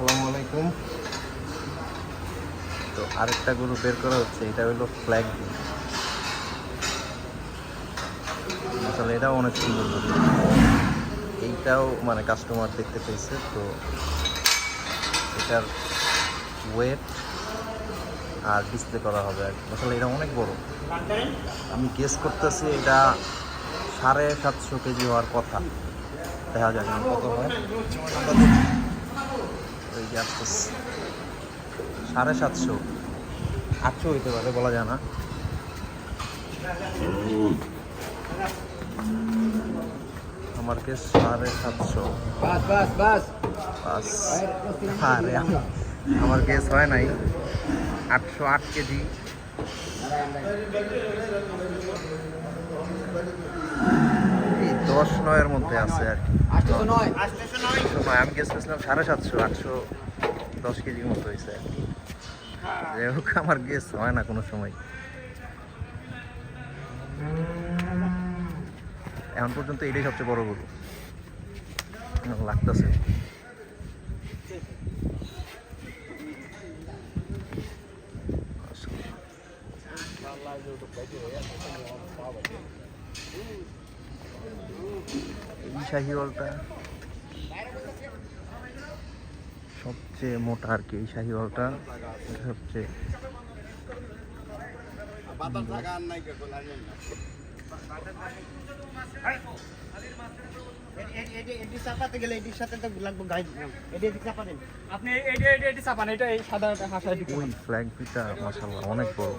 আসসালামু আলাইকুম। তো আরেকটা গরু বের করা হচ্ছে, এটা হলো ফ্ল্যাগ আসলে এটাও অনেক সুন্দর গরু। এইটাও মানে কাস্টমার দেখতে পেয়েছে, তো এটার ওয়েট আর ডিসপ্লে করা হবে আসলে এটা অনেক বড়। আমি গেস করতেছি এটা সাড়ে সাতশো কেজি হওয়ার কথা। দেখা যাক, কত হয়। ওই যে আসতেছে। সাড়ে সাতশো। আটশো হইতে পারে বলা যায় না। আমার কেস সাড়ে সাতশো। আরে আমার কেস হয় নাই। আটশো আট কেজি। দশ নয়ের মধ্যে আছে আর কি। আমি গেস করছিলাম সাড়ে সাতশো আটশো দশ কেজির মতো হয়েছে আর কি। যাই হোক আমার গেস হয় না কোনো সময়। এখন পর্যন্ত এটাই সবচেয়ে বড় গরু। লাগতেছে। এই শাহিওয়ালটা সবচেয়ে মোটা আর কি এই শাহিওয়ালটা সবচেয়ে এটির আপনি চাপান এটা এই সাদা হাসা ফ্ল্যাগ মাসাল্লাহ অনেক বড়।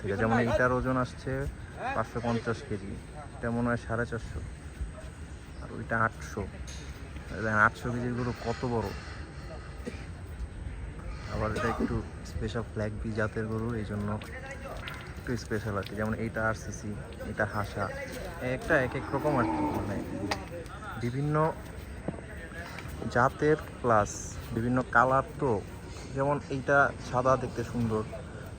থেকে। যেমন এইটার ওজন আসছে পাঁচশো পঞ্চাশ কেজি এটা মনে হয় সাড়ে চারশো। আর ওইটা আটশো। আটশো কেজির গরু কত বড়। আবার এটা একটু স্পেশাল ফ্ল্যাগ বি জাতের গরু এই জন্য একটু স্পেশাল আর কি, যেমন এইটা আরসিসি এটা হাসা, একটা এক এক রকম আর কি মানে বিভিন্ন জাতের প্লাস বিভিন্ন কালার তো, যেমন এইটা সাদা দেখতে সুন্দর,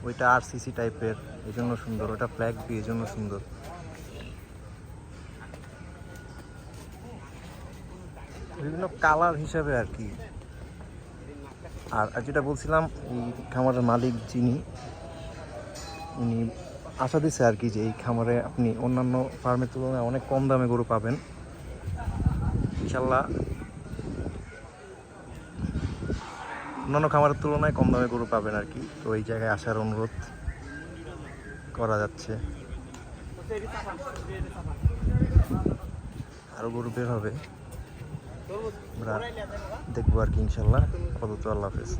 ওইটা আর সিসি টাইপের এই জন্য সুন্দর ওটা ফ্ল্যাগ বি এই জন্য সুন্দর। বিভিন্ন কালার হিসাবে আর কি। আর আর যেটা বলছিলাম, এই খামারের মালিক যিনি উনি আশা দিচ্ছে আর কি যে এই খামারে আপনি অন্যান্য ফার্মের তুলনায় অনেক কম দামে গরু পাবেন। ইনশাল্লাহ অন্যান্য খামারের তুলনায় কম দামে গরু পাবেন আর কি। তো এই জায়গায় আসার অনুরোধ করা যাচ্ছে। আরও গরু বের হবে। আমরা দেখব আর কি ইনশাল্লাহ। আপাতত আল্লাহ হাফেজ।